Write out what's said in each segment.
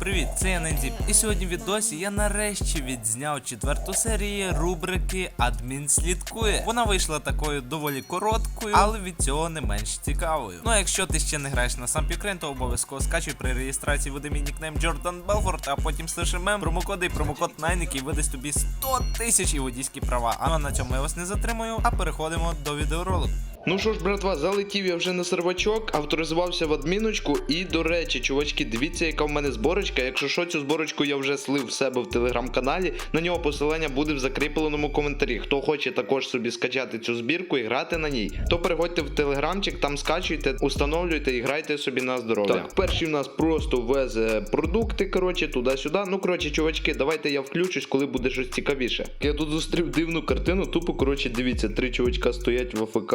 Привіт, це я Нендіп. І сьогодні в відосі я нарешті відзняв четверту серію рубрики Адмін слідкує. Вона вийшла такою доволі короткою, але від цього не менш цікавою. Ну а якщо ти ще не граєш на сам Ukraine, то обов'язково скачуй при реєстрації введи мій нікнейм Джордан Белфорд, а потім слиши мем, промокоди і промокод Nine, який видасть тобі 100 тисяч і водійські права. А на цьому я вас не затримую, а переходимо до відеоролику. Ну що ж, братва, залетів я вже на сервачок, авторизувався в адміночку. І до речі, чувачки, дивіться, яка в мене зборочка. Якщо що, цю зборочку я вже слив в себе в телеграм-каналі. На нього посилання буде в закріпленому коментарі. Хто хоче також собі скачати цю збірку і грати на ній, то переходьте в телеграмчик, там скачуйте, установлюйте і грайте собі на здоров'я. Так, перший в нас просто везе продукти, коротше, туди-сюди. Ну, коротше, чувачки, давайте я включусь, коли буде щось цікавіше. Я тут зустрів дивну картину, тупо, коротше, дивіться, три чувачка стоять в АФК.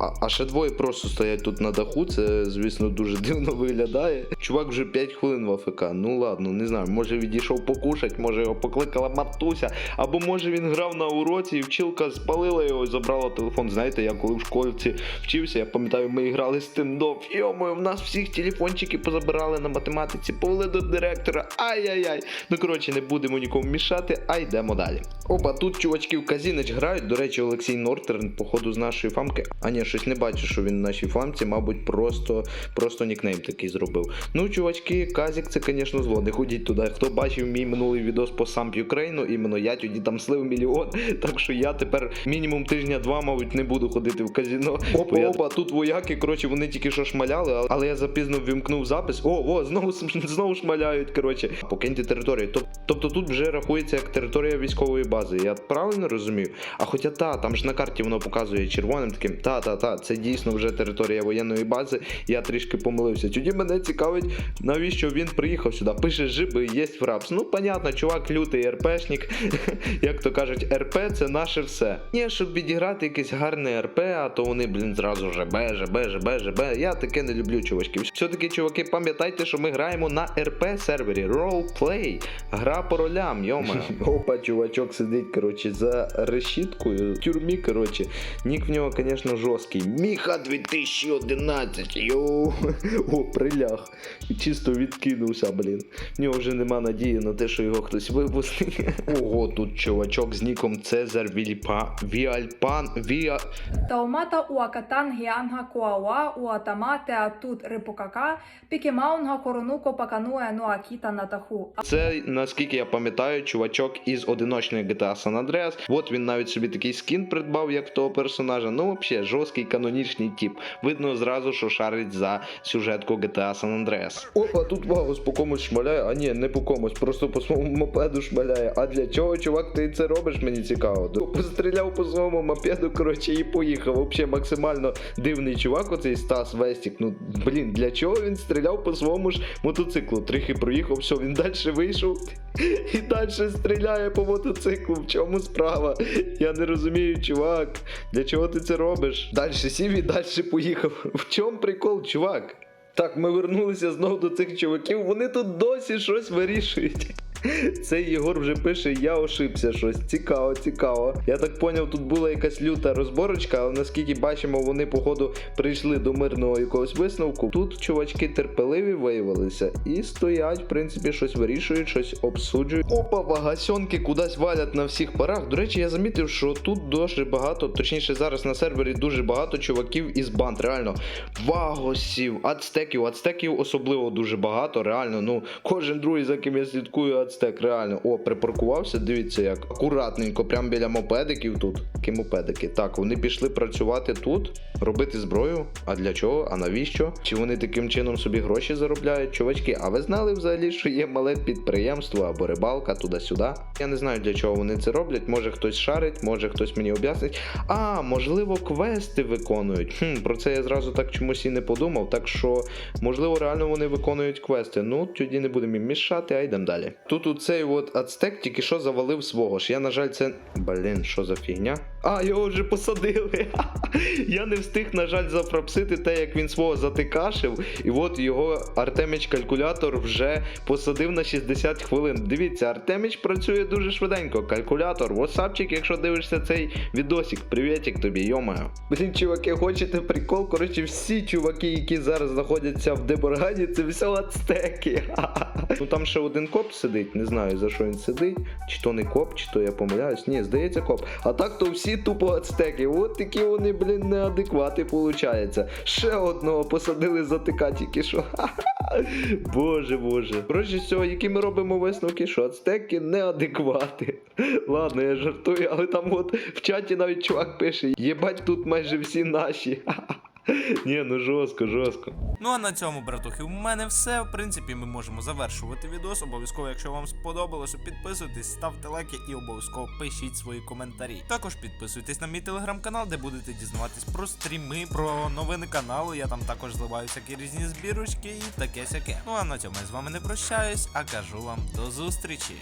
А, а ще двоє просто стоять тут на даху. Це, звісно, дуже дивно виглядає. Чувак вже 5 хвилин в АФК. Ну ладно, не знаю. Може відійшов покушать, може його покликала матуся, або може він грав на уроці і вчилка спалила його і забрала телефон. Знаєте, я коли в школці вчився, я пам'ятаю, ми грали з тим стендоп. Йомою, в нас всіх телефончики позабирали на математиці, повели до директора. Ай-яй-яй. Ну коротше, не будемо нікому мішати, а йдемо далі. Опа, тут чувачки в Казінич грають. До речі, Олексій Нортерн, походу, з нашої фамки. А ні, щось не бачу, що він в нашій фамці, мабуть, просто, просто нікнейм такий зробив. Ну, чувачки, Казік, це, звісно, зло. Не ходіть туди. Хто бачив мій минулий відос по сам Юкрейну, іменно я тоді там слив мільйон. Так що я тепер мінімум тижня-два, мабуть, не буду ходити в казіно. Опа, опа, тут вояки, коротше, вони тільки що шмаляли, але- я запізно ввімкнув запис. О, о, знову знову шмаляють. Коротше, покиньте територію. Тобто тут вже рахується як територія військової бази. Я правильно розумію? А хоча та, там ж на карті воно показує червоним таким. Та, та, це дійсно вже територія воєнної бази. Я трішки помилився. Тоді мене цікавить, навіщо він приїхав сюди. Пише жиби, є фрапс. Ну, понятно, чувак, лютий РПшник. Як то кажуть, РП це наше все. Ні, щоб відіграти якесь гарне РП, а то вони, блін, зразу ЖБ, ЖБ, ЖБ, ЖБ. Я таке не люблю, чувачки. Все-таки, чуваки, пам'ятайте, що ми граємо на РП сервері. Roleplay. Гра по ролям, йома. Опа, чувачок сидить, коротше, за решіткою. В тюрмі, коротше. Нік в нього, звісно, жорсткий. Міха 2011. Йоу. О, приляг. Чисто відкинувся, блін. В нього вже нема надії на те, що його хтось випустить. Ого, тут чувачок з ніком Цезар Вільпа. Віальпан. Віа. Таумата уакатан гіанга куауа уатама театут рипукака пікемаунга коронуко пакануе нуакіта натаху. Це, наскільки я пам'ятаю, чувачок із одиночної GTA San Andreas. От він навіть собі такий скін придбав, як того персонажа. Ну, взагалі, жорсткий канонічний тип. Видно зразу, що шарить за сюжетку GTA San Andreas. Опа, тут вагус по комусь шмаляє, а ні, не по комусь, просто по своєму мопеду шмаляє. А для чого, чувак, ти це робиш? Мені цікаво. Постріляв по своєму мопеду, коротше, і поїхав. Взагалі максимально дивний чувак, оцей Стас Вестік. Ну, блін, для чого він стріляв по своєму ж мотоциклу? Трохи проїхав, все, він далі вийшов і далі стріляє по мотоциклу. В чому справа? Я не розумію, чувак. Для чого ти це робиш? Далі сів і далі поїхав. В чому прикол, чувак? Так, ми вернулися знову до цих чуваків. Вони тут досі щось вирішують. Цей Єгор вже пише, я ошибся щось. Цікаво, цікаво. Я так поняв, тут була якась люта розборочка, але наскільки бачимо, вони, походу, прийшли до мирного якогось висновку. Тут чувачки терпеливі виявилися і стоять, в принципі, щось вирішують, щось обсуджують. Опа, вагасьонки кудись валять на всіх парах. До речі, я замітив, що тут дуже багато, точніше, зараз на сервері дуже багато чуваків із банд. Реально, вагосів, ацтеків, ацтеків особливо дуже багато. Реально, ну кожен другий, за ким я слідкую, ацтек, реально. О, припаркувався. Дивіться, як акуратненько, прямо біля мопедиків тут. Які мопедики? Так, вони пішли працювати тут, робити зброю. А для чого? А навіщо? Чи вони таким чином собі гроші заробляють? Чувачки, а ви знали взагалі, що є мале підприємство або рибалка туди-сюди? Я не знаю для чого вони це роблять. Може хтось шарить, може хтось мені об'яснить. А, можливо, квести виконують. Хм, про це я зразу так чомусь і не подумав. Так що, можливо, реально вони виконують квести. Ну, тоді не будемо їм мішати, а йдемо далі. Тут у цей от ацтек тільки що завалив свого ж. Я, на жаль, це. Блін, що за фігня? А, його вже посадили. Я не встиг, на жаль, запропсити те, як він свого затикашив. І от його Артеміч калькулятор вже посадив на 60 хвилин. Дивіться, Артеміч працює дуже швиденько. Калькулятор, васапчик, якщо дивишся цей відосик, привітик тобі, йомаю. Блін, чуваки, хочете прикол? Коротше, всі чуваки, які зараз знаходяться в Деборгані, це все ацтеки. Ну там ще один коп сидить, не знаю за що він сидить. Чи то не коп, чи то я помиляюсь. Ні, здається, коп. А так то всі тупо ацтеки. От такі вони, блін, неадеквати, виходить. Ще одного посадили затика тільки що. Боже, боже. Коротше, з цього, які ми робимо висновки, що ацтеки неадеквати. Ладно, я жартую, але там от в чаті навіть чувак пише: єбать, тут майже всі наші. Ні, ну жорстко, жорстко. Ну а на цьому, братухи, у мене все. В принципі, ми можемо завершувати відос. Обов'язково, якщо вам сподобалося, підписуйтесь, ставте лайки і обов'язково пишіть свої коментарі. Також підписуйтесь на мій телеграм-канал, де будете дізнаватись про стріми, про новини каналу. Я там також зливаю всякі різні збірочки і таке сяке. Ну а на цьому я з вами не прощаюсь, а кажу вам до зустрічі.